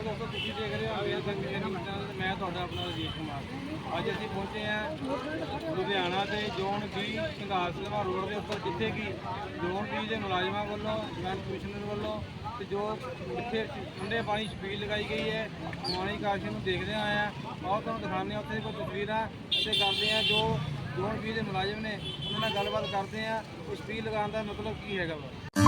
ਨਮਸਕਾਰ ਦੋਸਤੋ, ਤੁਸੀਂ ਦੇਖ ਰਹੇ ਹੋ ਮੇਰਾ ਸੰਗ ਮੇਰਾ ਤੇ ਮੈਂ ਤੁਹਾਡਾ ਆਪਣਾ ਰਜੀਸ਼ ਕੁਮਾਰ। ਅੱਜ ਅਸੀਂ ਪਹੁੰਚੇ ਹਾਂ ਲੁਧਿਆਣਾ ਦੇ ਜ਼ੋਨ 20 ਸੰਘਾਰ ਸਿਲਵਾ ਰੋਡ ਦੇ ਉੱਪਰ, ਜਿੱਥੇ ਕਿ ਜ਼ੋਨ 20 ਦੇ ਮੁਲਾਜ਼ਮਾਂ ਵੱਲੋਂ ਜੁਆਇੰਟ ਕਮਿਸ਼ਨਰ ਵੱਲੋਂ ਤੇ ਜੋ ਇੱਥੇ ਠੰਡੇ ਪਾਣੀ ਛਬੀਲ ਲਗਾਈ ਗਈ ਹੈ ਪਾਣੀ ਕਾਸ਼ੀ ਨੂੰ ਦੇਖਦੇ ਆਏ ਆ ਆਓ ਤੁਹਾਨੂੰ ਦਿਖਾਉਂਦੇ ਹਾਂ, ਉੱਥੇ ਦੀ ਕੋਈ ਤਸਵੀਰਾਂ ਅਤੇ ਕਰਦੇ ਆ ਜੋ ਜ਼ੋਨ 20 ਦੇ ਮੁਲਾਜ਼ਮ ਨੇ, ਉਹਨਾਂ ਨਾਲ ਗੱਲਬਾਤ ਕਰਦੇ ਆ ਉਹ ਛਬੀਲ ਲਗਾਉਣ ਦਾ ਮਤਲਬ ਕੀ ਹੈਗਾ ਵਾ?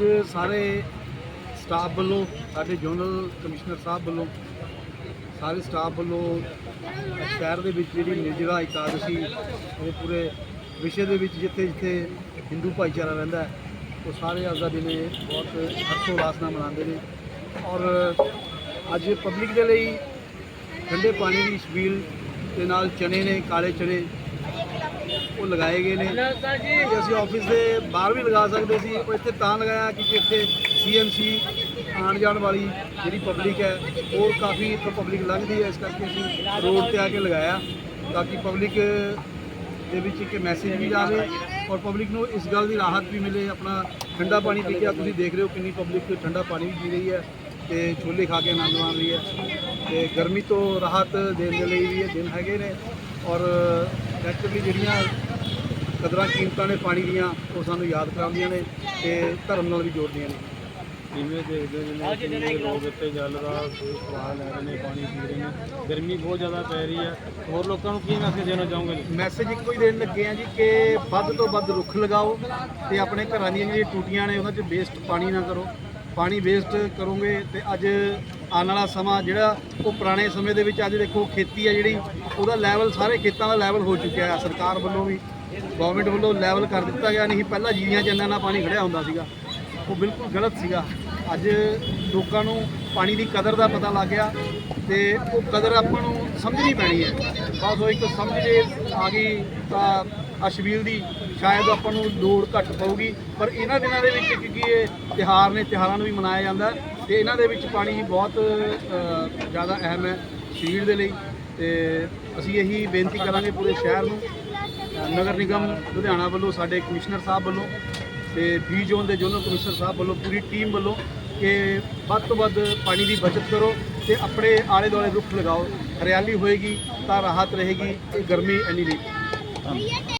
ਅੱਜ ਸਾਰੇ ਸਟਾਫ ਵੱਲੋਂ, ਸਾਡੇ ਜਨਰਲ ਕਮਿਸ਼ਨਰ ਸਾਹਿਬ ਵੱਲੋਂ, ਸਾਰੇ ਸਟਾਫ ਵੱਲੋਂ ਸ਼ਹਿਰ ਦੇ ਵਿੱਚ ਜਿਹੜੀ ਨਿਰਜਲਾ ਇਕਾਦਸ਼ੀ, ਉਹ ਪੂਰੇ ਵਿਸ਼ੇ ਦੇ ਵਿੱਚ ਜਿੱਥੇ ਜਿੱਥੇ ਹਿੰਦੂ ਭਾਈਚਾਰਾ ਰਹਿੰਦਾ ਹੈ, ਉਹ ਸਾਰੇ ਅੱਜ ਦਾ ਦਿਨ ਇਹ ਬਹੁਤ ਹਰਸ਼ੋਲਾਸ ਨਾਲ ਮਨਾਉਂਦੇ ਨੇ। ਔਰ ਅੱਜ ਪਬਲਿਕ ਦੇ ਲਈ ਠੰਡੇ ਪਾਣੀ ਦੀ ਛਬੀਲ ਦੇ ਨਾਲ ਚਨੇ ਨੇ, ਕਾਲੇ ਚਨੇ। ਉਹ ਲਗਾਏ ਗਏ ਨੇ। ਕਿ ਅਸੀਂ ਆਫਿਸ ਦੇ ਬਾਹਰ ਵੀ ਲਗਾ ਸਕਦੇ ਸੀ। ਉਹ ਇੱਥੇ ਤਾਂ ਲਗਾਇਆ ਕਿਉਂਕਿ ਇੱਥੇ ਸੀਐਮਸੀ ਆਉਣ ਜਾਣ ਵਾਲੀ ਜਿਹੜੀ ਪਬਲਿਕ ਹੈ ਹੋਰ ਕਾਫੀ ਇੱਥੋਂ ਪਬਲਿਕ ਲੰਘਦੀ ਹੈ। ਇਸ ਕਰਕੇ ਅਸੀਂ ਰੋਡ ਤੇ ਆ ਕੇ ਲਗਾਇਆ ਤਾਂ ਕਿ ਪਬਲਿਕ ਦੇ ਵਿੱਚ ਇੱਕ ਮੈਸੇਜ ਵੀ ਜਾਵੇ ਔਰ ਪਬਲਿਕ ਨੂੰ ਇਸ ਗੱਲ ਦੀ ਰਾਹਤ ਵੀ ਮਿਲੇ। ਆਪਣਾ ਠੰਡਾ ਪਾਣੀ ਪੀ ਕੇ ਤੁਸੀਂ ਦੇਖ ਰਹੇ ਹੋ ਕਿੰਨੀ ਪਬਲਿਕ ਠੰਡਾ ਪਾਣੀ ਵੀ ਪੀ ਰਹੀ ਹੈ ਤੇ ਛੋਲੇ ਖਾ ਕੇ ਆਨੰਦ ਮਾਣ ਰਹੀ ਹੈ ਤੇ ਗਰਮੀ ਤੋਂ ਰਾਹਤ ਦੇਣ ਦੇ ਲਈ ਵੀ ਇਹ ਦਿਨ ਹੈਗੇ ਨੇ ਔਰ ਨੈਚੁਰਲੀ ਜਿਹੜੀਆਂ ਕਦਰਾਂ ਕੀਮਤਾਂ ਨੇ ਪਾਣੀ ਦੀਆਂ ਉਹ ਸਾਨੂੰ ਯਾਦ ਕਰਾਉਂਦੀਆਂ ਨੇ ਤੇ ਧਰਮ ਨਾਲ ਵੀ ਜੋੜਦੀਆਂ ਨੇ। ਜਿਵੇਂ ਦੇਖਦੇ ਨੇ ਕਿ ਲੋਕ ਇੱਥੇ ਜਲ ਦਾ ਸਵਾਲ ਲੈ ਰਹੇ ਨੇ ਪਾਣੀ ਪੀ ਰਹੇ ਨੇ ਗਰਮੀ ਬਹੁਤ ਜ਼ਿਆਦਾ ਪੈ ਰਹੀ ਹੈ। ਹੋਰ ਲੋਕਾਂ ਨੂੰ ਕੀ ਮੈਸੇਜ ਦੇਣਾ ਚਾਹੋਗੇ ਜੀ? ਮੈਸੇਜ ਇੱਕੋ ਹੀ ਦੇਣ ਲੱਗੇ ਆ ਜੀ ਕਿ ਵੱਧ ਤੋਂ ਵੱਧ ਰੁੱਖ ਲਗਾਓ ਤੇ ਆਪਣੇ ਘਰਾਂ ਦੀਆਂ ਜਿਹੜੀਆਂ ਟੂਟੀਆਂ ਨੇ ਉਹਨਾਂ 'ਚ ਵੇਸਟ ਪਾਣੀ ਨਾ ਕਰੋ। ਪਾਣੀ ਵੇਸਟ ਕਰੋਗੇ ਤੇ ਅੱਜ ਆਉਣ ਵਾਲਾ ਸਮਾਂ ਜਿਹੜਾ ਉਹ ਪੁਰਾਣੇ ਸਮੇਂ ਦੇ ਵਿੱਚ ਅੱਜ ਦੇਖੋ ਖੇਤੀ ਆ ਜਿਹੜੀ, ਉਹਦਾ ਲੈਵਲ ਸਾਰੇ ਖੇਤਾਂ ਦਾ ਲੈਵਲ ਹੋ ਚੁੱਕਿਆ ਆ। ਸਰਕਾਰ ਵੱਲੋਂ ਵੀ ਗਵਰਨਮੈਂਟ ਵੱਲੋਂ ਲੈਵਲ ਕਰ ਦਿੱਤਾ ਗਿਆ, ਨਹੀਂ ਪਹਿਲਾਂ ਜੀਰੀਆਂ 'ਚ ਨਾਲ ਪਾਣੀ ਖੜਿਆ ਹੁੰਦਾ ਸੀਗਾ। ਉਹ ਬਿਲਕੁਲ ਗਲਤ ਸੀਗਾ। ਅੱਜ ਲੋਕਾਂ ਨੂੰ ਪਾਣੀ ਦੀ ਕਦਰ ਦਾ ਪਤਾ ਲੱਗ ਗਿਆ ਤੇ ਉਹ ਕਦਰ ਆਪਾਂ ਨੂੰ ਸਮਝਣੀ ਪੈਣੀ ਹੈ। ਬਸ ਉਹ ਇੱਕ ਸਮਝ ਜੇ ਆ ਗਈ ਤਾਂ ਅਸ਼ਵੀਲ ਦੀ ਸ਼ਾਇਦ ਆਪਾਂ ਨੂੰ ਲੋੜ ਘੱਟ ਪਊਗੀ। ਪਰ ਇਹਨਾਂ ਦਿਨਾਂ ਦੇ ਵਿੱਚ ਕਿਉਂਕਿ ਇਹ ਤਿਹਾਰ ਨੇ ਤਿਹਾਰਾਂ ਨੂੰ ਵੀ ਮਨਾਇਆ ਜਾਂਦਾ। ਤੇ ਇਹਨਾਂ ਦੇ ਵਿੱਚ ਪਾਣੀ ਬਹੁਤ ਜ਼ਿਆਦਾ ਅਹਿਮ ਹੈ ਸਰੀਰ ਦੇ ਲਈ ਤੇ ਅਸੀਂ ਇਹੀ ਬੇਨਤੀ ਕਰਾਂਗੇ ਪੂਰੇ ਸ਼ਹਿਰ ਨੂੰ ਨਗਰ ਨਿਗਮ ਲੁਧਿਆਣਾ ਵੱਲੋਂ, ਸਾਡੇ ਕਮਿਸ਼ਨਰ ਸਾਹਿਬ ਵੱਲੋਂ ਤੇ ਬੀ ਜ਼ੋਨ ਦੇ ਜ਼ੋਨਲ ਕਮਿਸ਼ਨਰ ਸਾਹਿਬ ਵੱਲੋਂ, ਪੂਰੀ ਟੀਮ ਵੱਲੋਂ ਕਿ ਵੱਧ ਤੋਂ ਵੱਧ ਪਾਣੀ ਦੀ ਬਚਤ ਕਰੋ ਤੇ ਆਪਣੇ ਆਲੇ ਦੁਆਲੇ ਰੁੱਖ ਲਗਾਓ। ਹਰਿਆਲੀ ਹੋਏਗੀ ਤਾਂ ਰਾਹਤ ਰਹੇਗੀ ਇਹ ਗਰਮੀ ਇੰਨੀ ਨਹੀਂ।